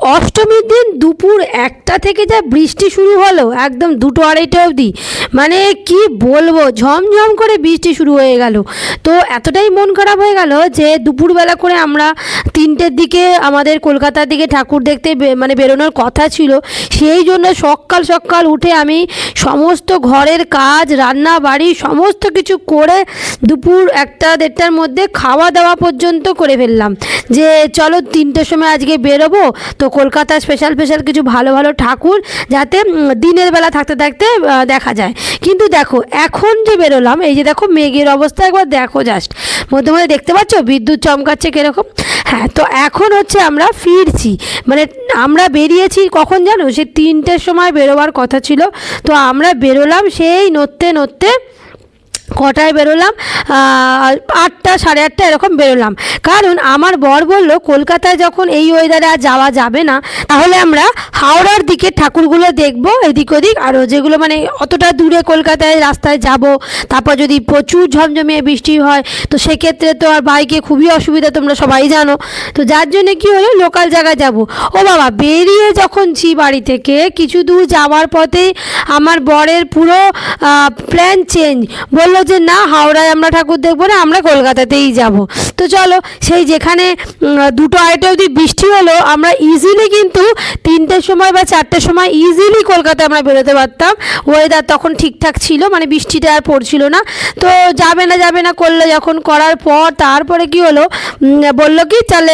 অষ্টমীর দিন দুপুর একটা থেকে যা বৃষ্টি শুরু হলো, একদম দুটো আড়াইটা অবধি। মানে কি বলব, ঝমঝম করে বৃষ্টি শুরু হয়ে গেল। তো এতটাই মন খারাপ হয়ে গেল যে দুপুরবেলা করে আমরা তিনটের দিকে আমাদের কলকাতার দিকে ঠাকুর দেখতে মানে বেরোনোর কথা ছিল। সেই জন্য সকাল সকাল উঠে আমি সমস্ত ঘরের কাজ, রান্না, বাড়ি সমস্ত কিছু করে দুপুর একটা দেড়টার মধ্যে খাওয়া দাওয়া পর্যন্ত করে ফেললাম। যে চলো তিনটের সময় আজকে বেরোবো, তো কলকাতার স্পেশাল স্পেশাল কিছু ভালো ভালো ঠাকুর যাতে দিনের বেলা থাকতে থাকতে দেখা যায়। কিন্তু দেখো, এখন যে বেরোলাম, এই যে দেখো মেঘের অবস্থা, একবার দেখো জাস্ট মধ্যে মধ্যে দেখতে পাচ্ছ? বিদ্যুৎ চমকাচ্ছে কীরকম? হ্যাঁ তো এখন হচ্ছে আমরা ফিরছি। মানে আমরা বেরিয়েছি কখন জানো? সে তিনটের সময় বেরোবার কথা ছিল। তো আমরা বেরোলাম সেই নড়তে নড়তে কটায় বেরোলাম? আটটা, সাড়ে আটটা এরকম বেরোলাম। কারণ আমার বর বলল, কলকাতায় যখন এই ওয়েদারে আর যাওয়া যাবে না, তাহলে আমরা হাওড়ার দিকে ঠাকুরগুলো দেখব, এদিক ওদিক। আরও যেগুলো মানে অতটা দূরে কলকাতায় রাস্তায় যাব, তারপর যদি প্রচুর ঝমঝমিয়ে বৃষ্টি হয়, তো সেক্ষেত্রে তো আর বাইকে খুবই অসুবিধা, তোমরা সবাই জানো। তো যার জন্য কি হলো লোকাল জায়গায় যাব। ও বাবা, বেরিয়ে যখন ছি বাড়ি থেকে, কিছু দূর যাওয়ার পথেই আমার বরের পুরো প্ল্যান চেঞ্জ বলল যে, না, হাওড়ায় আমরা ঠাকুর দেখব না, আমরা কলকাতাতেই যাব। তো চলো, সেই যেখানে দুটো আড়াইটা অবধি বৃষ্টি হলো, আমরা ইজিলি কিন্তু তিনটের সময় বা চারটের সময় ইজিলি কলকাতায় আমরা বেরোতে পারতাম। ওয়েদার তখন ঠিকঠাক ছিল মানে বৃষ্টিটা আর পড়ছিল না। তো যাবে না যাবে না করলে যখন, করার পর তারপরে কি হলো বলল কি, তাহলে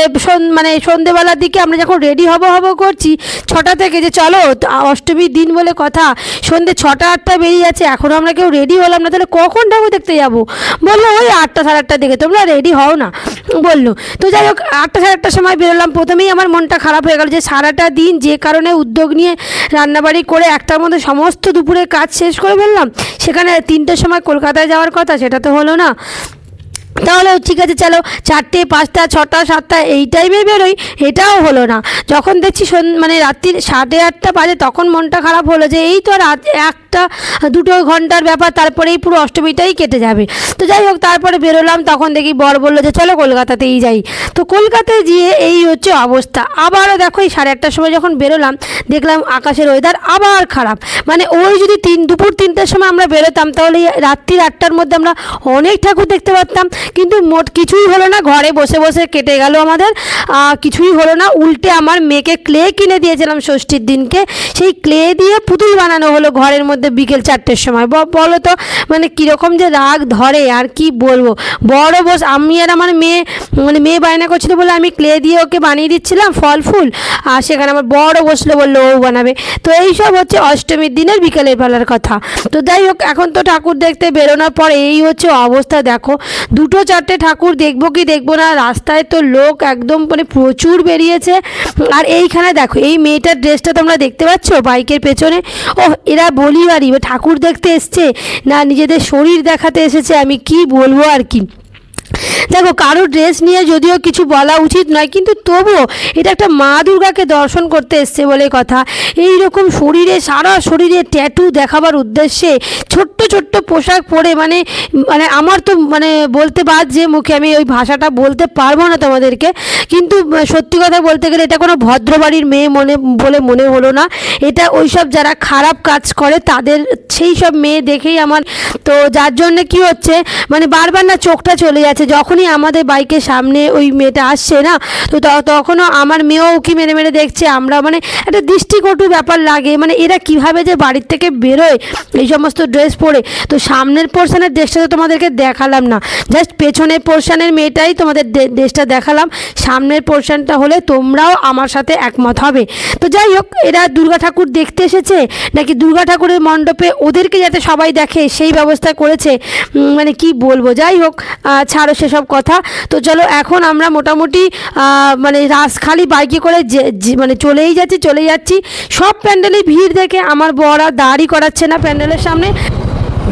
মানে সন্ধেবেলার দিকে আমরা যখন রেডি হব হব করছি, ছটা থেকে যে চলো অষ্টমীর দিন বলে কথা, সন্ধে ছটা, আটটা বেরিয়ে যাচ্ছে এখনও আমরা কেউ রেডি হলাম না, তাহলে কখন ঠাকুর দেখতে যাব? বলল, ওই আটটা সাড়ে আটটার দিকে, তোমরা রেডি হও না। বলল, তো যাই হোক, আটটা সাড়ে আটটার সময় বেরোলাম, প্রথমেই আমার মনটা খারাপ হয়ে গেল যে সারাটা দিন যে কারণে উদ্যোগ নিয়ে রান্নাবাড়ি করে একটার মধ্যে সমস্ত দুপুরের কাজ শেষ করে ফেললাম, সেখানে তিনটের সময় কলকাতায় যাওয়ার কথা, সেটা তো হলো না। তাহলে ঠিক আছে, চলো চারটে, পাঁচটা, ছটা, সাতটা, এই টাইমে বেরোই। এটাও হলো না। যখন দেখছি মানে রাত্রির সাড়ে আটটা বাজে, তখন মনটা খারাপ হলো যে, এই তো রাত একটা দুটো ঘণ্টার ব্যাপার, তারপরেই পুরো অষ্টমীটাই কেটে যাবে। তো যাই হোক, তারপরে বেরোলাম, তখন দেখি বর বলল যে, চলো কলকাতাতেই যাই। তো কলকাতায় গিয়ে এই হচ্ছে অবস্থা। আবারও দেখো, এই সাড়ে আটটার সময় যখন বেরোলাম, দেখলাম আকাশের ওয়েদার আবার খারাপ। মানে ওই যদি তিন, দুপুর তিনটার সময় আমরা বেরোতাম, তাহলে রাত্রির আটটার মধ্যে আমরা অনেক ঠাকুর দেখতে পারতাম। কিন্তু মোট কিছুই হলো না, ঘরে বসে বসে কেটে গেল আমাদের। কিছুই হলো না, উল্টে আমার মেয়েকে ক্লে কিনে দিয়েছিলাম ষষ্ঠীর দিনকে। সেই ক্লে দিয়ে পুতুল বানানো হলো ঘরের মধ্যে। বিকেল চারটের সময়। বলো তো মানে কীরকম যে রাগ ধরে, আর কি বলব? বড় বস, আমি আর আমার মেয়ে মানে মেয়ে বায়না করছিল বলে আমি ক্লে দিয়ে ওকে বানিয়ে দিচ্ছিলাম ফল ফুল, আর সেখানে আমার বড় বসল বলল, ও বানাবে। তো এইসব হচ্ছে অষ্টমীর দিনের বিকেলের বেলার কথা। তো যাই হোক, এখন তো ঠাকুর দেখতে বেরোনোর পর এই হচ্ছে অবস্থা, দেখো। দুটো চারটে ঠাকুর দেখব কি দেখব না, রাস্তায় তো লোক একদম মানে প্রচুর বেরিয়েছে। আর এইখানে দেখো, এই মেয়েটার ড্রেসটা তোমরা দেখতে পাচ্ছ বাইকের পেছনে? ও এরা বলি বাড়ি। ঠাকুর দেখতে এসছে না নিজেদের শরীর দেখাতে এসেছে আমি কি বলব আর কি? দেখো, কারও ড্রেস নিয়ে যদিও কিছু বলা উচিত নয়, কিন্তু তবুও এটা একটা মা দুর্গাকে দর্শন করতে এসছে বলে কথা। এই রকম শরীরে, সারা শরীরে ট্যাটু দেখাবার উদ্দেশ্যে ছোট্ট ছোট্ট পোশাক পরে মানে মানে আমার তো মানে বলতে বাদ যে, মুখে আমি ওই ভাষাটা বলতে পারব না তোমাদেরকে, কিন্তু সত্যি কথা বলতে গেলে এটা কোনো ভদ্রবাড়ির মেয়ে মনে, বলে মনে হলো না। এটা ওই সব যারা খারাপ কাজ করে, তাদের, সেই সব মেয়ে দেখেই আমার, তো যার জন্য কি হচ্ছে মানে বারবার না চোখটা চলে যাচ্ছে যখনই আমাদের বাইকের সামনে ওই মেয়েটা আসছে না, তো তখনও আমার মেয়েও উকি মেরে মেরে দেখছে। আমরা মানে একটা দৃষ্টিকটু ব্যাপার লাগে মানে এরা কীভাবে যে বাড়ির থেকে বেরোয় এই সমস্ত ড্রেস পরে। তো সামনের পোর্শনের ড্রেসটা তো তোমাদেরকে দেখালাম না, জাস্ট পেছনের পোর্শনের মেয়েটাই তোমাদের ড্রেসটা দেখালাম। সামনের পোর্শনটা হলে তোমরাও আমার সাথে একমত হবে। তো যাই হোক, এরা দুর্গা ঠাকুর দেখতে এসেছে, নাকি দুর্গা ঠাকুরের মণ্ডপে ওদেরকে যাতে সবাই দেখে, সেই ব্যবস্থা করেছে। মানে কি বলব? যাই হোক ছাড়ো সেসব কথা। তো চলো এখন আমরা মোটামুটি মানে রাসখালি বাইকে করে মানে চলেই যাচ্ছি চলে যাচ্ছি। সব প্যান্ডেলেই ভিড় দেখে আমার বড় দাঁড়ি করাচ্ছে না প্যান্ডেলের সামনে।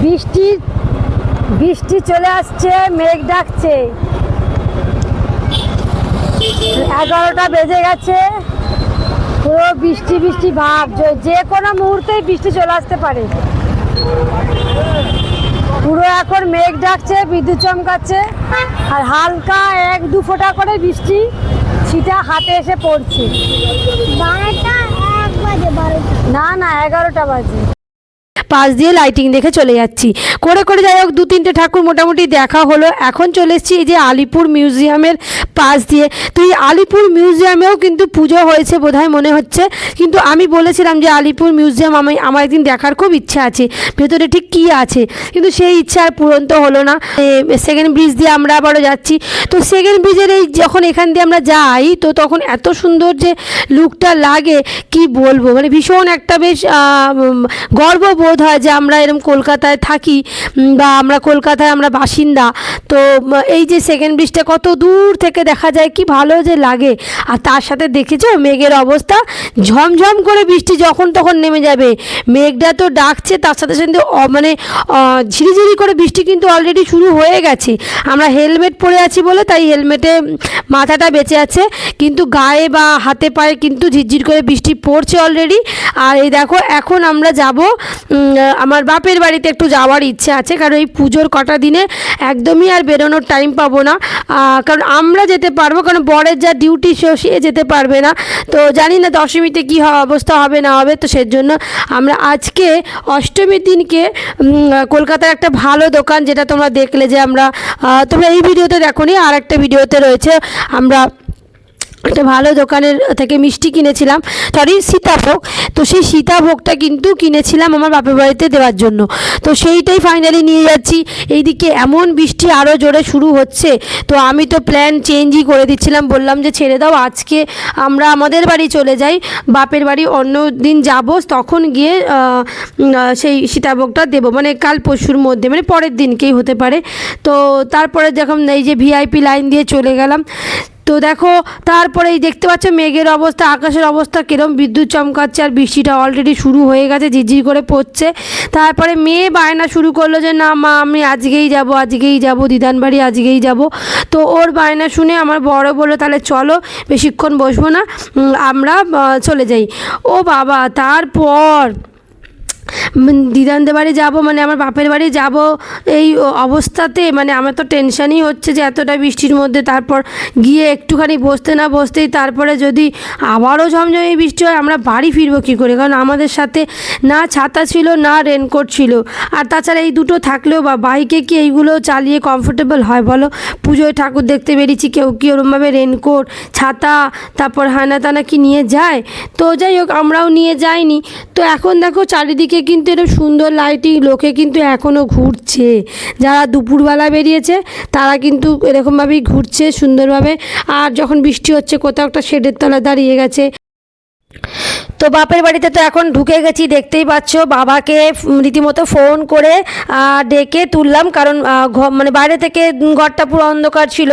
বৃষ্টি বৃষ্টি চলে আসছে, মেঘ ডাকছে। এগারোটা বেজে গেছে। পুরো বৃষ্টি বৃষ্টি ভাব যে কোনো মুহূর্তেই বৃষ্টি চলে আসতে পারে। পুরো এখন মেঘ ডাকছে বিদ্যুৎ চমকাচ্ছে আর হালকা এক দু ফোঁটা করে বৃষ্টি ছিটা হাতে এসে পড়ছে। না না এগারোটা বাজে। পাশ দিয়ে লাইটিং দেখে চলে যাচ্ছি। করে করে যাই হোক দু তিনটে ঠাকুর মোটামুটি দেখা হলো। এখন চলে এসেছি এই যে আলিপুর মিউজিয়ামের পাশ দিয়ে। তো এই আলিপুর মিউজিয়ামেও কিন্তু পুজো হয়েছে বোধহয় মনে হচ্ছে। কিন্তু আমি বলেছিলাম যে আলিপুর মিউজিয়াম আমি আমার একদিন দেখার খুব ইচ্ছা আছে। ভেতরে ঠিক কী আছে? কিন্তু সেই ইচ্ছা আর পূরণ তো হলো না। সেকেন্ড ব্রিজ দিয়ে আমরা আবারও যাচ্ছি। তো সেকেন্ড ব্রিজের এই যখন এখান দিয়ে আমরা যাই, তো তখন এত সুন্দর যে লুকটা লাগে, কি বলব? মানে ভীষণ একটা বেশ গর্ববোধ হয় যে আমরা এরকম কলকাতায় থাকি বা আমরা কলকাতায় আমরা বাসিন্দা। তো এই যে সেকেন্ড ব্রিজটা কত দূর থেকে দেখা যায়, কি ভালো যে লাগে। আর তার সাথে দেখেছ মেঘের অবস্থা? ঝমঝম করে বৃষ্টি যখন তখন নেমে যাবে। মেঘটা তো ডাকছে, তার সাথে সাথে মানে ঝিরিঝিরি করে বৃষ্টি কিন্তু অলরেডি শুরু হয়ে গেছে। আমরা হেলমেট পরে আছি বলে তাই হেলমেটে মাথাটা বেঁচে আছে। কিন্তু গায়ে বা হাতে পায়ে কিন্তু ঝিরঝির করে বৃষ্টি পড়ছে অলরেডি আর এই দেখো, এখন আমরা যাব আমার বাপের বাড়িতে একটু যাওয়ার ইচ্ছে আছে, কারণ এই পুজোর কটা দিনে একদমই আর বেরোনোর টাইম পাবো না। কারণ আমরা যেতে পারব, কারণ বরের যা ডিউটি সে যেতে পারবে না। তো জানি না দশমীতে কী অবস্থা হবে, না হবে, তো সেজন্য আমরা আজকে অষ্টমীর দিনকে কলকাতার একটা ভালো দোকান যেটা তোমরা দেখলে যে আমরা তোমরা এই ভিডিওতে দেখো নি আর একটা ভিডিওতে রয়েছে। আমরা একটা ভালো দোকানের থেকে মিষ্টি কিনেছিলাম। সরি সীতাভোগ। তো সেই সীতাভোগটা কিন্তু কিনেছিলাম আমার বাপের বাড়িতে দেওয়ার জন্য। তো সেইটাই ফাইনালি নিয়ে যাচ্ছি। এইদিকে এমন বৃষ্টি আরও জোরে শুরু হচ্ছে। তো আমি তো প্ল্যান চেঞ্জই করে দিচ্ছিলাম। বললাম যে ছেড়ে দাও, আজকে আমরা আমাদের বাড়ি চলে যাই। বাপের বাড়ি অন্য দিন যাব, তখন গিয়ে সেই সীতাভোগটা দেবো। মানে কাল পরশুর মধ্যে মানে পরের দিনকেই হতে পারে। তো তারপরে যখন এই যে ভিআইপি লাইন দিয়ে চলে গেলাম তো দেখো তারপরে এই দেখতে পাচ্ছ মেঘের অবস্থা, আকাশের অবস্থা কিরম, বিদ্যুৎ চমকাচ্ছে আর বৃষ্টিটা অলরেডি শুরু হয়ে গেছে, ঝিরঝির করে পড়ছে। তারপরে মেয়ে বায়না শুরু করল যে, না মা, আমি আজকেই যাব আজকেই যাব দিদান বাড়ি আজকেই যাব। তো ওর বায়না শুনে আমার বড় বলল, তাহলে চলো, বেশিক্ষণ বসবো না আমরা চলে যাই। ও বাবা, তারপর দিদানদের বাড়ি যাব মানে আমার বাপের বাড়ি যাব, এই অবস্থাতে মানে আমার তো টেনশনই হচ্ছে যে এতটা বৃষ্টির মধ্যে, তারপর গিয়ে একটুখানি বসতে না বসতেই তারপরে যদি আবারও ঝমঝমে বৃষ্টি হয়, আমরা বাড়ি ফিরবো কী করে? কারণ আমাদের সাথে না ছাতা ছিল, না রেনকোট ছিল। আর তাছাড়া এই দুটো থাকলেও বা বাইকে কি এইগুলো চালিয়ে কমফোর্টেবল হয় বলো? পুজোয় ঠাকুর দেখতে বেরিয়েছি, কেউ কি ওরমভাবে রেনকোট ছাতা, তারপর হানা টানা কি নিয়ে যায়? তো যাই হোক, আমরাও নিয়ে যাইনি। তো এখন দেখো চারিদিকে কিন্তু এরকম সুন্দর লাইটিং লোকে কিন্তু এখনও ঘুরছে। যারা দুপুরবেলা বেরিয়েছে, তারা কিন্তু এরকমভাবেই ঘুরছে সুন্দরভাবে। আর যখন বৃষ্টি হচ্ছে, কোথাও একটা শেডের তলা দাঁড়িয়ে গেছে। তো বাপের বাড়িতে তো এখন ঢুকে গেছি, দেখতেই পাচ্ছ। বাবাকে রীতিমতো ফোন করে ডেকে তুললাম কারণ মানে বাইরে থেকে ঘরটা পুরো অন্ধকার ছিল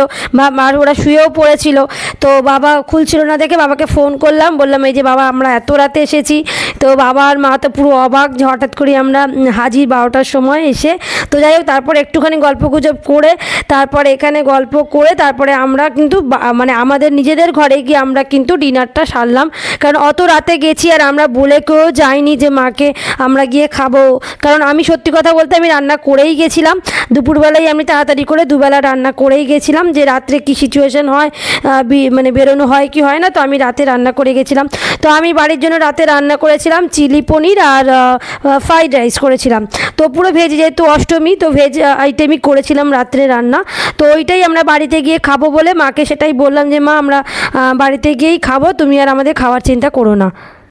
আর ওরা শুয়েও পড়েছিল। তো বাবা খুলছিল না দেখে বাবাকে ফোন করলাম, বললাম, এই যে বাবা, আমরা এত রাতে এসেছি। তো বাবা আর মা তো পুরো অবাক হঠাৎ করে আমরা হাজির বারোটার সময় এসে, তো যাই হোক, তারপর একটুখানি গল্প গুজব করে, তারপর এখানে গল্প করে, তারপরে আমরা কিন্তু মানে আমাদের নিজেদের ঘরে গিয়ে আমরা কিন্তু ডিনারটা সারলাম। কারণ অত রাতে গেছি আর আমরা বলে কেউ যাইনি যে মাকে আমরা গিয়ে খাব। কারণ আমি সত্যি কথা বলতে আমি রান্না করেই গেছিলাম। দুপুরবেলায় আমি তাড়াতাড়ি করে দুবেলা রান্না করেই গেছিলাম। যে রাত্রে কি সিচুয়েশন হয় মানে বেরোনো হয়, কি হয় না, তো আমি রাতে রান্না করে গেছিলাম। তো আমি বাড়ির জন্য রাতে রান্না করেছিলাম চিলি পনির আর ফ্রাইড রাইস করেছিলাম। তো পুরো ভেজ যেহেতু অষ্টমী, তো ভেজ আইটেমই করেছিলাম রাত্রে রান্না। তো ওইটাই আমরা বাড়িতে গিয়ে খাব বলে মাকে সেটাই বললাম যে, মা, আমরা বাড়িতে গিয়েই খাব। তুমি আর আমাদের খাওয়ার চিন্তা করো না।